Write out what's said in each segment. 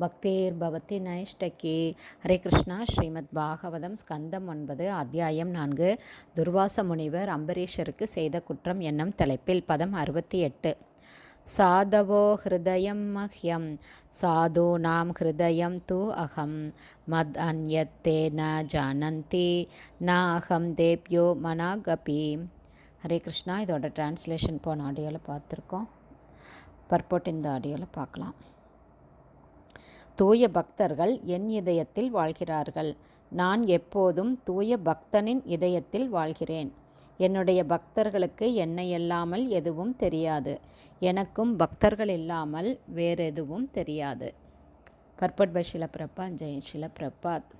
பக்தேர் பவதி நைஷ்டகி. ஹரே கிருஷ்ணா. ஸ்ரீமத் பாகவதம் ஸ்கந்தம் ஒன்பது அத்தியாயம் நான்கு. துர்வாச முனிவர் அம்பரீஷருக்கு செய்த குற்றம் என்னும் தலைப்பில் பதம் அறுபத்தி எட்டு. சாதவோ ஹிருதயம் மஹ்யம் சாதூனாம் ஹிருதயம் தூ அகம். மத் அந்யத்தே ந ஜானந்தி ந அகம் தேப்யோ மனாகபி. ஹரே கிருஷ்ணா. இதோட டிரான்ஸ்லேஷன் போன ஆடியோவில் பார்த்துருக்கோம். பர்போட் இந்த ஆடியோவில் பார்க்கலாம். தூய பக்தர்கள் என் இதயத்தில் வாழ்கிறார்கள். நான் எப்போதும் தூய பக்தனின் இதயத்தில் வாழ்கிறேன். என்னுடைய பக்தர்களுக்கு என்னை இல்லாமல் எதுவும் தெரியாது. எனக்கும் பக்தர்கள் இல்லாமல் வேறெதுவும் தெரியாது. பர்பட் பை பிரபாத் ஜெய் பிரபாத்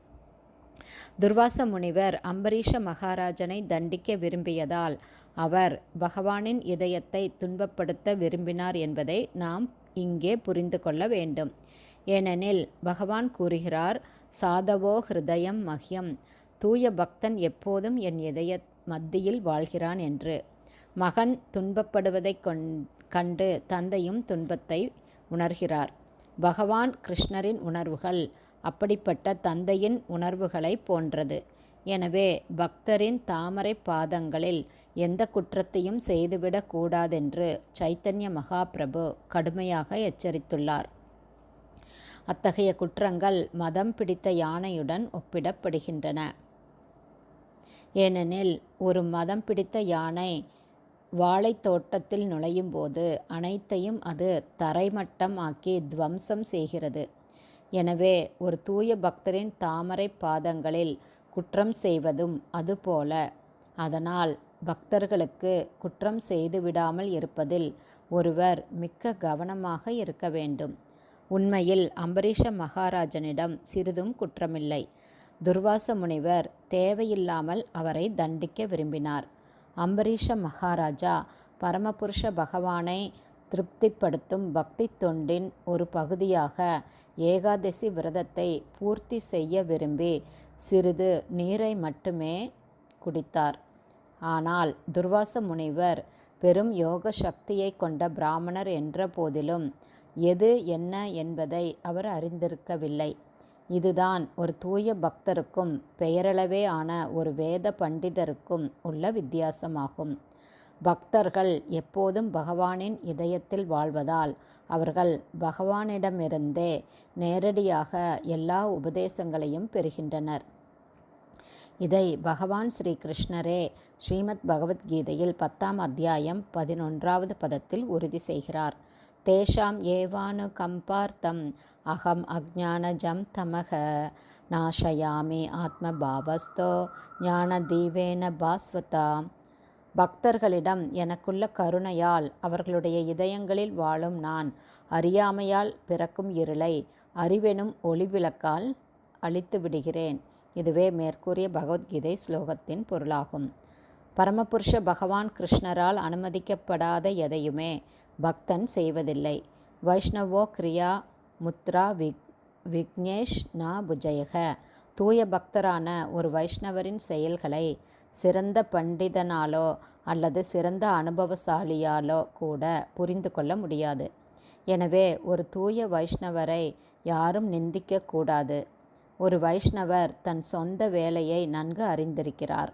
துர்வாச முனிவர் அம்பரீஷ மகாராஜனை தண்டிக்க விரும்பியதால் அவர் பகவானின் இதயத்தை துன்பப்படுத்த விரும்பினார் என்பதை நாம் இங்கே புரிந்து கொள்ள வேண்டும். ஏனெனில் பகவான் கூறுகிறார் சாதவோ ஹிருதயம் மஹ்யம். தூய பக்தன் எப்போதும் என் இதய மத்தியில் வாழ்கிறான் என்று. மகன் துன்பப்படுவதைக் கண்டு தந்தையும் துன்பத்தை உணர்கிறார். பகவான் கிருஷ்ணரின் உணர்வுகள் அப்படிப்பட்ட தந்தையின் உணர்வுகளை போன்றது. எனவே பக்தரின் தாமரை பாதங்களில் எந்த குற்றத்தையும் செய்துவிடக் கூடாதென்று சைத்தன்ய மகாபிரபு கடுமையாக எச்சரித்துள்ளார். அத்தகைய குற்றங்கள் மதம் பிடித்த யானையுடன் ஒப்பிடப்படுகின்றன. ஏனெனில் ஒரு மதம் பிடித்த யானை வாழைத்தோட்டத்தில் நுழையும் போது அனைத்தையும் அது தரைமட்டம் ஆக்கி துவம்சம் செய்கிறது. எனவே ஒரு தூய பக்தரின் தாமரை பாதங்களில் குற்றம் செய்வதும் அதுபோல. அதனால் பக்தர்களுக்கு குற்றம் செய்து விடாமல் இருப்பதில் ஒருவர் மிக்க கவனமாக இருக்க வேண்டும். உண்மையில் அம்பரீஷ மகாராஜனிடம் சிறிதும் குற்றமில்லை. துர்வாச முனிவர் தேவையில்லாமல் அவரை தண்டிக்க விரும்பினார். அம்பரீஷ மகாராஜா பரமபுருஷ பகவானை திருப்திப்படுத்தும் பக்தி தொண்டின் ஒரு பகுதியாக ஏகாதசி விரதத்தை பூர்த்தி செய்ய விரும்பி சிறிது நீரை மட்டுமே குடித்தார். ஆனால் துர்வாச முனிவர் பெரும் யோக சக்தியை கொண்ட பிராமணர் என்ற போதிலும் எது என்ன என்பதை அவர் அறிந்திருக்கவில்லை. இதுதான் ஒரு தூய பக்தருக்கும் பெயரளவே ஆன ஒரு வேத பண்டிதருக்கும் உள்ள வித்தியாசமாகும். பக்தர்கள் எப்போதும் பகவானின் இதயத்தில் வாழ்வதால் அவர்கள் பகவானிடமிருந்தே நேரடியாக எல்லா உபதேசங்களையும் பெறுகின்றனர். இதை பகவான் ஸ்ரீ கிருஷ்ணரே ஸ்ரீமத் பகவத்கீதையில் பத்தாம் அத்தியாயம் பதினொன்றாவது பதத்தில் உறுதி செய்கிறார். தேஷாம் ஏவானு கம்பார்த்தம். அகம் அஜானஜம் தமக. நாஷயாமி ஆத்ம பாவஸ்தோ ஞான தீவேன பாஸ்வதா. பக்தர்களிடம் எனக்குள்ள கருணையால் அவர்களுடைய இதயங்களில் வாழும் நான் அறியாமையால் பிறக்கும் இருளை அறிவெனும் ஒளிவிளக்கால் அழித்து விடுகிறேன். இதுவே மேற்கூறிய பகவத்கீதை ஸ்லோகத்தின் பொருளாகும். பரமபுருஷ பகவான் கிருஷ்ணரால் அனுமதிக்கப்படாத எதையுமே பக்தன் செய்வதில்லை. வைஷ்ணவோ கிரியா முத்ரா விக் விக்னேஷ் நா புஜயக. தூய பக்தரான ஒரு வைஷ்ணவரின் செயல்களை சிறந்த பண்டிதனாலோ அல்லது சிறந்த அனுபவசாலியாலோ கூட புரிந்து கொள்ள முடியாது. எனவே ஒரு தூய வைஷ்ணவரை யாரும் நிந்திக்கக்கூடாது ஒரு வைஷ்ணவர் தன் சொந்த வேலையை நன்கு அறிந்திருக்கிறார்.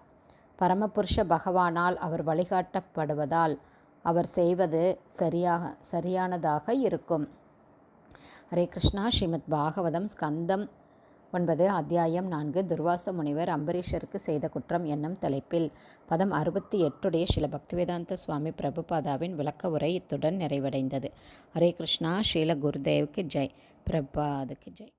பரமபுருஷ பகவானால் அவர் வழிகாட்டப்படுவதால் அவர் செய்வது சரியாக சரியானதாக இருக்கும். ஹரே கிருஷ்ணா. ஸ்ரீமத் பாகவதம் ஸ்கந்தம் ஒன்பது அத்தியாயம் நான்கு. துர்வாச முனிவர் அம்பரீஷருக்கு செய்த குற்றம் என்னும் தலைப்பில் பதம் அறுபத்தி எட்டுடைய சில பக்திவேதாந்த சுவாமி பிரபுபாதாவின் விளக்க உரை இத்துடன் நிறைவடைந்தது. ஹரே கிருஷ்ணா. ஸ்ரீல குருதேவுக்கு ஜெய். பிரபாதுக்கு ஜெய்.